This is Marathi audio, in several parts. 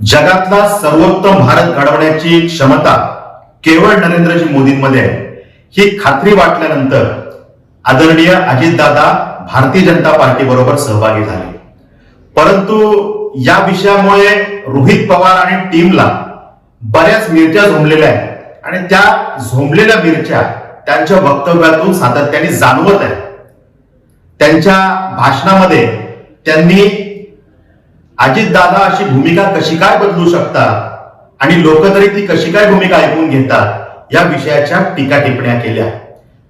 जगातला सर्वोत्तम भारत घडवण्याची क्षमता केवळ नरेंद्रजी मोदींमध्ये आहे. ही खात्री वाटल्यानंतर आदरणीय अजितदादा भारतीय जनता पार्टी बरोबर सहभागी झाले. परंतु या विषयामुळे रोहित पवार आणि टीमला बऱ्याच मिरच्या झोंबलेल्या आहेत आणि त्या झोंबलेल्या मिरच्या त्यांच्या वक्तव्यातून सातत्याने जाणवत आहे त्यांच्या भाषणामध्ये त्यांनी अजितदादा अशी भूमिका कशी काय बदलू शकतात? आणि लोक तरी ती कशी काय भूमिका ऐकून घेतात? या विषयाच्या टीका टिप्पण्या केल्या.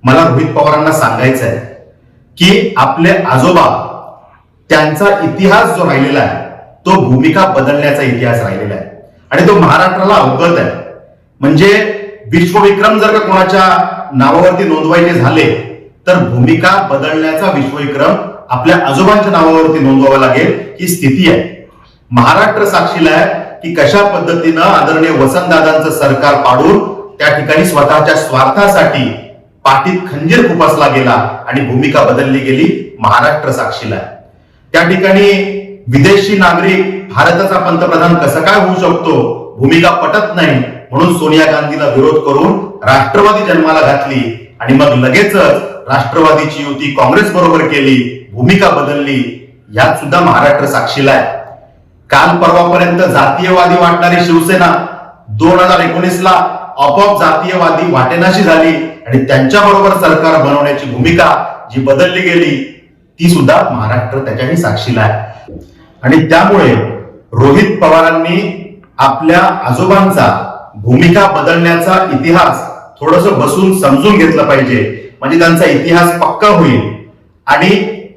मला रोहित पवारांना सांगायचं आहे की आपले आजोबा त्यांचा इतिहास जो राहिलेला आहे तो भूमिका बदलण्याचा इतिहास राहिलेला आहे. आणि तो महाराष्ट्राला अवगत आहे. म्हणजे विश्वविक्रम जर का कोणाच्या नावावरती नोंदवायचे झाले तर भूमिका बदलण्याचा विश्वविक्रम आपल्या आजोबांच्या नावावरती नोंदवावा लागेल ही स्थिती आहे. महाराष्ट्र साक्षीला आहे की कशा पद्धतीनं आदरणीय वसंतदादांचं सरकार पाडून त्या ठिकाणी स्वतःच्या स्वार्थासाठी पाठीत खंजीर खुपासला गेला आणि भूमिका बदलली गेली महाराष्ट्र साक्षीला त्या ठिकाणी विदेशी नागरिक भारताचा पंतप्रधान कसं काय होऊ शकतो? भूमिका पटत नाही. म्हणून सोनिया गांधीला विरोध करून राष्ट्रवादी जन्माला घातली आणि मग लगेचच राष्ट्रवादीची युती काँग्रेस बरोबर केली भूमिका बदलली. यात सुद्धा महाराष्ट्र साक्षीला आहे. काल परवापर्यंत जातीयवादी वाटणारी शिवसेना दोन हजार एकोणीस ला आपोआप जातीयवादी वाटेनाशी झाली आणि त्यांच्या बरोबर सरकार बनवण्याची भूमिका जी बदलली गेली ती सुद्धा महाराष्ट्र त्याच्याही साक्षीला आहे. आणि त्यामुळे रोहित पवारांनी आपल्या आजोबांचा भूमिका बदलण्याचा इतिहास थोडस बसून समजून घेतलं पाहिजे. म्हणजे त्यांचा इतिहास पक्का होईल. आणि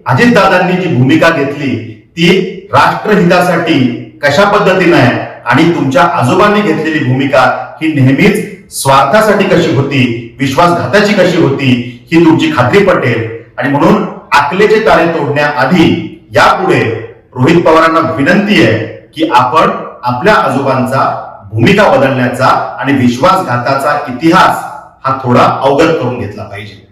अजितदादांनी जी भूमिका घेतली ती राष्ट्रहितासाठी कशा पद्धतीने आहे आणि तुमच्या आजोबांनी घेतलेली भूमिका ही नेहमीच स्वार्थासाठी कशी होती विश्वासघाताची कशी होती ही तुमची खात्री पटेल. आणि म्हणून आकलेचे तारे तोडण्याआधी यापुढे रोहित पवारांना विनंती आहे की आपण आपल्या आजोबांचा भूमिका बदलण्याचा आणि विश्वासघाताचा इतिहास हा थोडा अवगत करून घेतला पाहिजे.